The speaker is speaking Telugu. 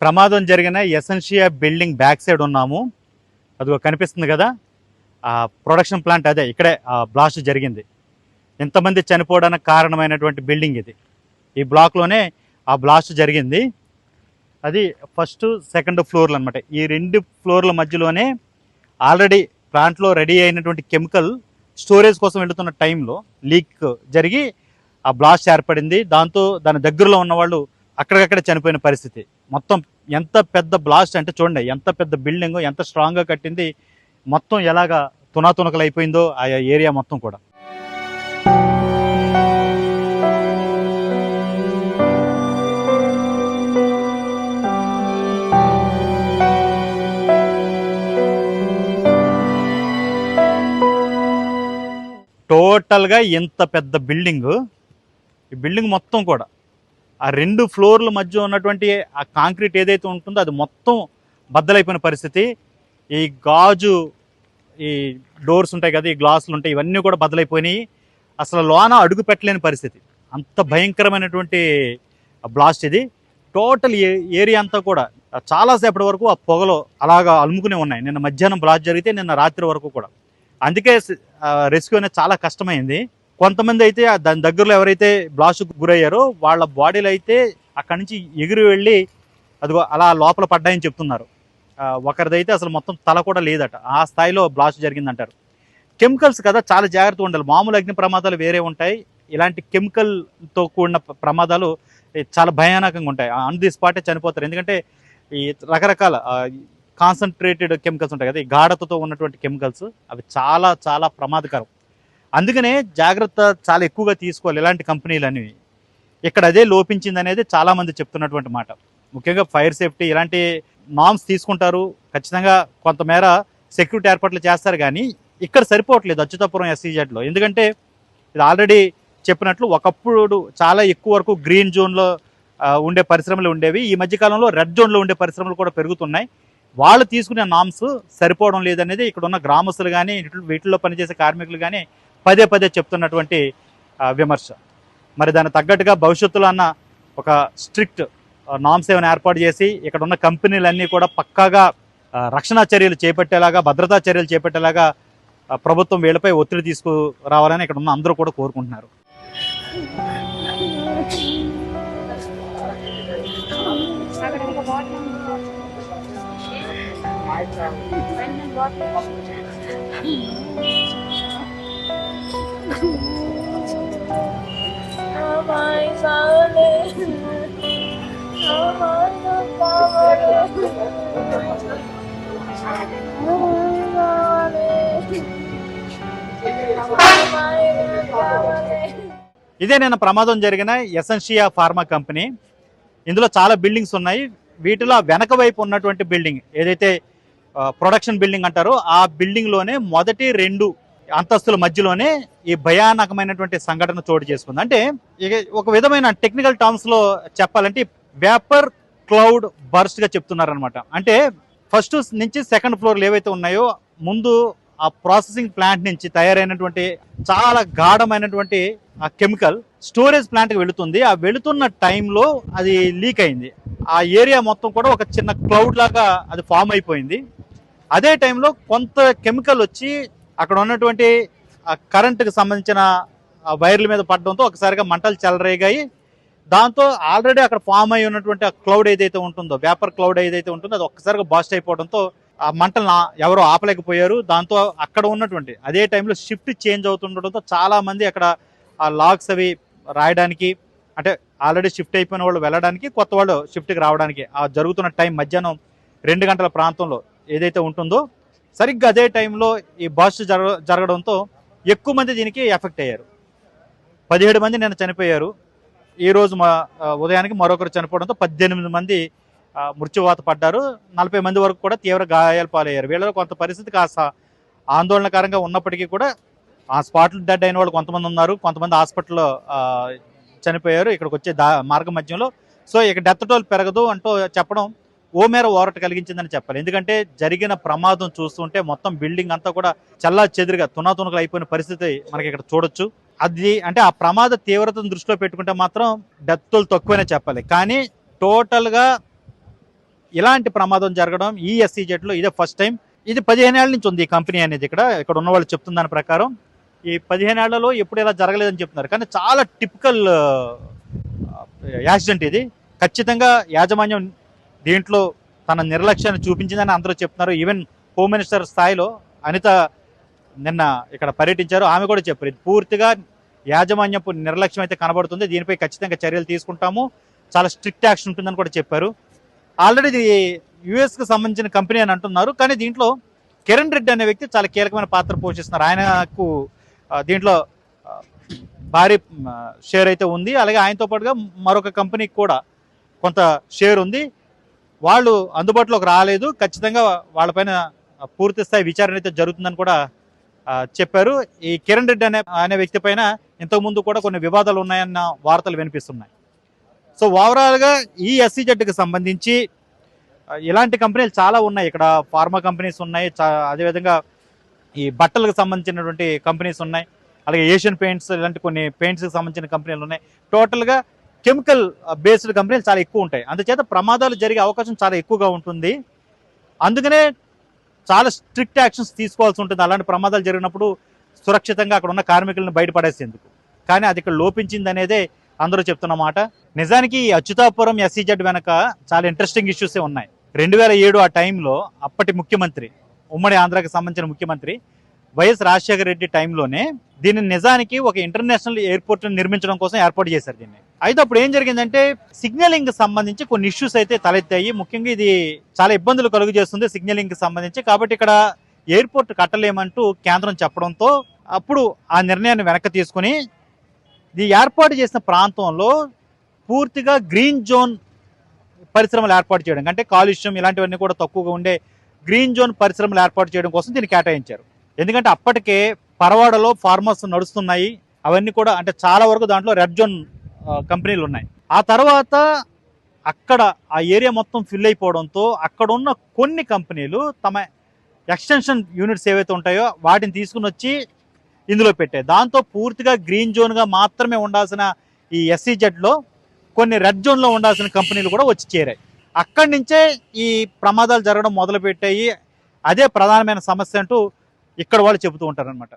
ప్రమాదం జరిగిన ఎసెన్షియా బిల్డింగ్ బ్యాక్ సైడ్ ఉన్నాము. అది కనిపిస్తుంది కదా. ఆ ప్రొడక్షన్ ప్లాంట్ అదే ఇక్కడే బ్లాస్ట్ జరిగింది. ఎంతమంది చనిపోవడానికి కారణమైనటువంటి బిల్డింగ్ ఇది. ఈ బ్లాక్లోనే ఆ బ్లాస్ట్ జరిగింది. అది ఫస్ట్ సెకండ్ ఫ్లోర్లు అనమాట ఈ రెండు ఫ్లోర్ల మధ్యలోనే ఆల్రెడీ ప్లాంట్లో రెడీ అయినటువంటి కెమికల్ స్టోరేజ్ కోసం వెళుతున్న టైంలో లీక్ జరిగి ఆ బ్లాస్ట్ ఏర్పడింది. దాంతో దాని దగ్గరలో ఉన్న వాళ్ళు అక్కడికక్కడ చనిపోయిన పరిస్థితి. మొత్తం ఎంత పెద్ద బ్లాస్ట్ అంటే చూడండి ఎంత పెద్ద బిల్డింగ్ ఎంత స్ట్రాంగ్గా కట్టింది మొత్తం ఎలాగా తునాతునకలు అయిపోయిందో ఆ ఏరియా మొత్తం కూడా. టోటల్గా ఇంత పెద్ద బిల్డింగ్. ఈ బిల్డింగ్ మొత్తం కూడా. ఆ రెండు ఫ్లోర్ల మధ్య ఉన్నటువంటి ఆ కాంక్రీట్ ఏదైతే ఉంటుందో అది మొత్తం బద్దలైపోయిన పరిస్థితి. ఈ గాజు ఈ డోర్స్ ఉంటాయి కదా ఈ గ్లాసులు ఉంటాయి ఇవన్నీ కూడా బద్దలైపోయినాయి. అసలు లోన అడుగు పెట్టలేని పరిస్థితి. అంత భయంకరమైనటువంటి బ్లాస్ట్ ఇది. టోటల్ ఏరియా అంతా కూడా చాలాసేపటి వరకు ఆ పొగలు అలాగా అలుముకునే ఉన్నాయి. నిన్న మధ్యాహ్నం బ్లాస్ట్ జరిగితే నిన్న రాత్రి వరకు కూడా. అందుకే రెస్క్యూ అనేది చాలా కష్టమైంది. కొంతమంది అయితే దాని దగ్గరలో ఎవరైతే బ్లాస్ట్కు గురయ్యారో వాళ్ళ బాడీలు అయితే అక్కడి నుంచి ఎగిరి వెళ్ళి అదిగో అలా లోపల పడ్డాయని చెప్తున్నారు. ఒకరిదైతే అసలు మొత్తం తల కూడా లేదట. ఆ స్థాయిలో బ్లాస్ట్ జరిగిందంటారు. కెమికల్స్ కదా చాలా జాగ్రత్తగా ఉండాలి. మామూలు అగ్ని ప్రమాదాలు వేరే ఉంటాయి. ఇలాంటి కెమికల్తో కూడిన ప్రమాదాలు చాలా భయానకంగా ఉంటాయి. ఆన్ ది స్పాటే చనిపోతారు. ఎందుకంటే ఈ రకరకాల కాన్సన్ట్రేటెడ్ కెమికల్స్ ఉంటాయి కదా ఈ గాఢతతో ఉన్నటువంటి కెమికల్స్ అవి చాలా చాలా ప్రమాదకరం. అందుకనే జాగ్రత్త చాలా ఎక్కువగా తీసుకోవాలి ఇలాంటి కంపెనీలు అనేవి ఇక్కడ అదే లోపించింది అనేది చాలామంది చెప్తున్నటువంటి మాట. ముఖ్యంగా ఫైర్ సేఫ్టీ ఇలాంటి నామ్స్ తీసుకుంటారు. ఖచ్చితంగా కొంతమేర సెక్యూరిటీ ఏర్పాట్లు చేస్తారు కానీ ఇక్కడ సరిపోవట్లేదు అచ్యుతాపురం ఎస్సీజెడ్లో ఎందుకంటే ఇది ఆల్రెడీ చెప్పినట్లు ఒకప్పుడు చాలా ఎక్కువ వరకు గ్రీన్ జోన్లో ఉండే పరిశ్రమలు ఉండేవి. ఈ మధ్యకాలంలో రెడ్ జోన్లో ఉండే పరిశ్రమలు కూడా పెరుగుతున్నాయి. వాళ్ళు తీసుకునే నామ్స్ సరిపోవడం లేదనేది ఇక్కడ ఉన్న గ్రామస్తులు కానీ వీటిల్లో పనిచేసే కార్మికులు కానీ పదే పదే చెప్తున్నటువంటి విమర్శ. మరి దానికి తగ్గట్టుగా భవిష్యత్తులో అన్న ఒక స్ట్రిక్ట్ నామ్స్ ఏమైనా ఏర్పాటు చేసి ఇక్కడ ఉన్న కంపెనీలన్నీ కూడా పక్కాగా రక్షణ చర్యలు చేపట్టేలాగా భద్రతా చర్యలు చేపట్టేలాగా ప్రభుత్వం వీళ్ళపై ఒత్తిడి తీసుకురావాలని ఇక్కడ ఉన్న అందరూ కూడా కోరుకుంటున్నారు. ఇదే నేను ప్రమాదం జరిగిన ఎసెన్షియా ఫార్మా కంపెనీ ఇందులో చాలా బిల్డింగ్స్ ఉన్నాయి. వీటిలో వెనక వైపు ఉన్నటువంటి బిల్డింగ్ ఏదైతే ప్రొడక్షన్ బిల్డింగ్ అంటారు. ఆ బిల్డింగ్లోనే మొదటి రెండు అంతస్తుల మధ్యలోనే ఈ భయానకమైనటువంటి సంఘటన చోటు చేసుకుంది. అంటే ఒక విధమైన టెక్నికల్ టర్మ్స్లో చెప్పాలంటే వేపర్ క్లౌడ్ బర్స్ట్గా చెప్తున్నారనమాట అంటే ఫస్ట్ నుంచి సెకండ్ ఫ్లోర్లు ఏవైతే ఉన్నాయో ముందు ఆ ప్రాసెసింగ్ ప్లాంట్ నుంచి తయారైనటువంటి చాలా గాఢమైనటువంటి ఆ కెమికల్ స్టోరేజ్ ప్లాంట్కి వెళుతుంది. ఆ వెళుతున్న టైంలో అది లీక్ అయింది. ఆ ఏరియా మొత్తం కూడా ఒక చిన్న క్లౌడ్ లాగా అది ఫామ్ అయిపోయింది. అదే టైంలో కొంత కెమికల్ వచ్చి అక్కడ ఉన్నటువంటి కరెంటుకి సంబంధించిన వైర్ల మీద పడడంతో ఒకసారిగా మంటలు చెలరేగాయి. దాంతో ఆల్రెడీ అక్కడ ఫామ్ అయి ఉన్నటువంటి ఆ క్లౌడ్ ఏదైతే ఉంటుందో వేపర్ క్లౌడ్ ఏదైతే ఉంటుందో అది ఒక్కసారిగా బాస్ట్ అయిపోవడంతో ఆ మంటలు ఎవరో ఆపలేకపోయారు. దాంతో అక్కడ ఉన్నటువంటి అదే టైంలో షిఫ్ట్ చేంజ్ అవుతుండడంతో చాలామంది అక్కడ ఆ లాగ్స్ అవి రాయడానికి అంటే ఆల్రెడీ షిఫ్ట్ అయిపోయిన వాళ్ళు వెళ్ళడానికి కొత్త వాళ్ళు షిఫ్ట్కి రావడానికి ఆ జరుగుతున్న టైం మధ్యాహ్నం రెండు గంటల ప్రాంతంలో ఏదైతే ఉంటుందో సరిగ్గా అదే టైంలో ఈ బాస్ట్ జరగ జరగడంతో ఎక్కువ మంది దీనికి ఎఫెక్ట్ అయ్యారు. పదిహేడు మంది నిన్న చనిపోయారు. ఈరోజు మా ఉదయానికి మరొకరు చనిపోవడంతో పద్దెనిమిది మంది మృత్యువాత పడ్డారు. నలభై మంది వరకు కూడా తీవ్ర గాయాలు పాలయ్యారు. వీళ్ళలో కొంత పరిస్థితి కాస్త ఆందోళనకరంగా ఉన్నప్పటికీ కూడా ఆ స్పాట్లు డెడ్ అయిన వాళ్ళు కొంతమంది ఉన్నారు. కొంతమంది హాస్పిటల్లో చనిపోయారు. ఇక్కడికి వచ్చే దా మార్గ మధ్యంలో సో ఇక డెత్ టోల్ పెరగదు అంటూ చెప్పడం ఓ మేర ఓరట కలిగించిందని చెప్పాలి. ఎందుకంటే జరిగిన ప్రమాదం చూస్తుంటే మొత్తం బిల్డింగ్ అంతా కూడా చల్లా చెదురుగా తునాతునకలు అయిపోయిన పరిస్థితి మనకి ఇక్కడ చూడొచ్చు. అది అంటే ఆ ప్రమాద తీవ్రతను దృష్టిలో పెట్టుకుంటే మాత్రం డెత్తులు తక్కువనే చెప్పాలి. కానీ టోటల్గా ఇలాంటి ప్రమాదం జరగడం ఈ ఎస్సీ జెట్లో ఇదే ఫస్ట్ టైం. ఇది పదిహేను ఏళ్ళ నుంచి ఉంది ఈ కంపెనీ అనేది ఇక్కడ. ఇక్కడ ఉన్న వాళ్ళు చెప్తున్న దాని ప్రకారం ఈ పదిహేను ఏళ్ళలో ఎప్పుడు ఇలా జరగలేదని చెప్తున్నారు. కానీ చాలా టిపికల్ యాక్సిడెంట్ ఇది. ఖచ్చితంగా యాజమాన్యం దీంట్లో తన నిర్లక్ష్యాన్ని చూపించిందని అందరూ చెప్తున్నారు. ఈవెన్ హోమ్ మినిస్టర్ స్థాయిలో అనిత నిన్న ఇక్కడ పర్యటించారు. ఆమె కూడా చెప్పారు. ఇది పూర్తిగా యాజమాన్యపు నిర్లక్ష్యం అయితే కనబడుతుంది. దీనిపై ఖచ్చితంగా చర్యలు తీసుకుంటాము. చాలా స్ట్రిక్ట్ యాక్షన్ ఉంటుందని కూడా చెప్పారు. ఆల్రెడీ ఇది యుఎస్కి సంబంధించిన కంపెనీ అని అంటున్నారు. కానీ దీంట్లో కిరణ్ రెడ్డి అనే వ్యక్తి చాలా కీలకమైన పాత్ర పోషిస్తున్నారు. ఆయనకు దీంట్లో భారీ షేర్ అయితే ఉంది. అలాగే ఆయనతో పాటుగా మరొక కంపెనీకి కూడా కొంత షేర్ ఉంది. వాళ్ళు అందుబాటులోకి రాలేదు. ఖచ్చితంగా వాళ్ళపైన పూర్తి స్థాయి విచారణ అయితే జరుగుతుందని కూడా చెప్పారు. ఈ కిరణ్ రెడ్డి అనే అనే వ్యక్తి పైన ఇంతకుముందు కూడా కొన్ని వివాదాలు ఉన్నాయన్న వార్తలు వినిపిస్తున్నాయి. సో ఓవరాల్గా ఈ ఎస్సీ జట్టుకి సంబంధించి ఇలాంటి కంపెనీలు చాలా ఉన్నాయి. ఇక్కడ ఫార్మా కంపెనీస్ ఉన్నాయి. చా- అదేవిధంగా ఈ బట్టలకు సంబంధించినటువంటి కంపెనీస్ ఉన్నాయి. అలాగే ఏషియన్ పెయింట్స్ ఇలాంటి కొన్ని పెయింట్స్కి సంబంధించిన కంపెనీలు ఉన్నాయి. టోటల్గా కెమికల్ బేస్డ్ కంపెనీలు చాలా ఎక్కువ ఉంటాయి. అందుచేత ప్రమాదాలు జరిగే అవకాశం చాలా ఎక్కువగా ఉంటుంది. అందుకనే చాలా స్ట్రిక్ట్ యాక్షన్స్ తీసుకోవాల్సి ఉంటుంది. అలాంటి ప్రమాదాలు జరిగినప్పుడు సురక్షితంగా అక్కడ ఉన్న కార్మికులను బయటపడేసేందుకు. కానీ అది ఇక్కడ లోపించింది అనేదే అందరూ చెప్తున్నమాట నిజానికి ఈ అచ్యుతాపురం ఎస్సీజెడ్ వెనక చాలా ఇంట్రెస్టింగ్ ఇష్యూసే ఉన్నాయి. రెండు వేల ఏడు ఆ టైంలో అప్పటి ముఖ్యమంత్రి ఉమ్మడి ఆంధ్రాకి సంబంధించిన ముఖ్యమంత్రి వైఎస్ రాజశేఖర రెడ్డి టైంలోనే దీన్ని నిజానికి ఒక ఇంటర్నేషనల్ ఎయిర్పోర్ట్ నిర్మించడం కోసం ఏర్పాటు చేశారు దీన్ని. అయితే అప్పుడు ఏం జరిగిందంటే సిగ్నలింగ్ సంబంధించి కొన్ని ఇష్యూస్ అయితే తలెత్తాయి. ముఖ్యంగా ఇది చాలా ఇబ్బందులు కలుగు చేస్తుంది సిగ్నలింగ్ సంబంధించి. కాబట్టి ఇక్కడ ఎయిర్పోర్ట్ కట్టలేమంటూ కేంద్రం చెప్పడంతో అప్పుడు ఆ నిర్ణయాన్ని వెనక్కి తీసుకుని ఇది ఏర్పాటు చేసిన ప్రాంతంలో పూర్తిగా గ్రీన్ జోన్ పరిశ్రమలు ఏర్పాటు చేయడం అంటే కాలుష్యం ఇలాంటివన్నీ కూడా తక్కువగా ఉండే గ్రీన్ జోన్ పరిశ్రమలు ఏర్పాటు చేయడం కోసం దీన్ని కేటాయించారు. ఎందుకంటే అప్పటికే పరవాడలో ఫార్మర్స్ నడుస్తున్నాయి. అవన్నీ కూడా అంటే చాలా వరకు దాంట్లో రెడ్ జోన్ కంపెనీలు ఉన్నాయి. ఆ తర్వాత అక్కడ ఆ ఏరియా మొత్తం ఫిల్ అయిపోవడంతో అక్కడ ఉన్న కొన్ని కంపెనీలు తమ ఎక్స్టెన్షన్ యూనిట్స్ ఏవైతే ఉంటాయో వాటిని తీసుకుని వచ్చి ఇందులో పెట్టాయి. దాంతో పూర్తిగా గ్రీన్ జోన్గా మాత్రమే ఉండాల్సిన ఈ ఎస్సీ జెడ్లో కొన్ని రెడ్ జోన్లో ఉండాల్సిన కంపెనీలు కూడా వచ్చి చేరాయి. అక్కడి నుంచే ఈ ప్రమాదాలు జరగడం మొదలుపెట్టాయి. అదే ప్రధానమైన సమస్య అంటూ ఇక్కడ వాళ్ళు చెబుతూ ఉంటారనమాట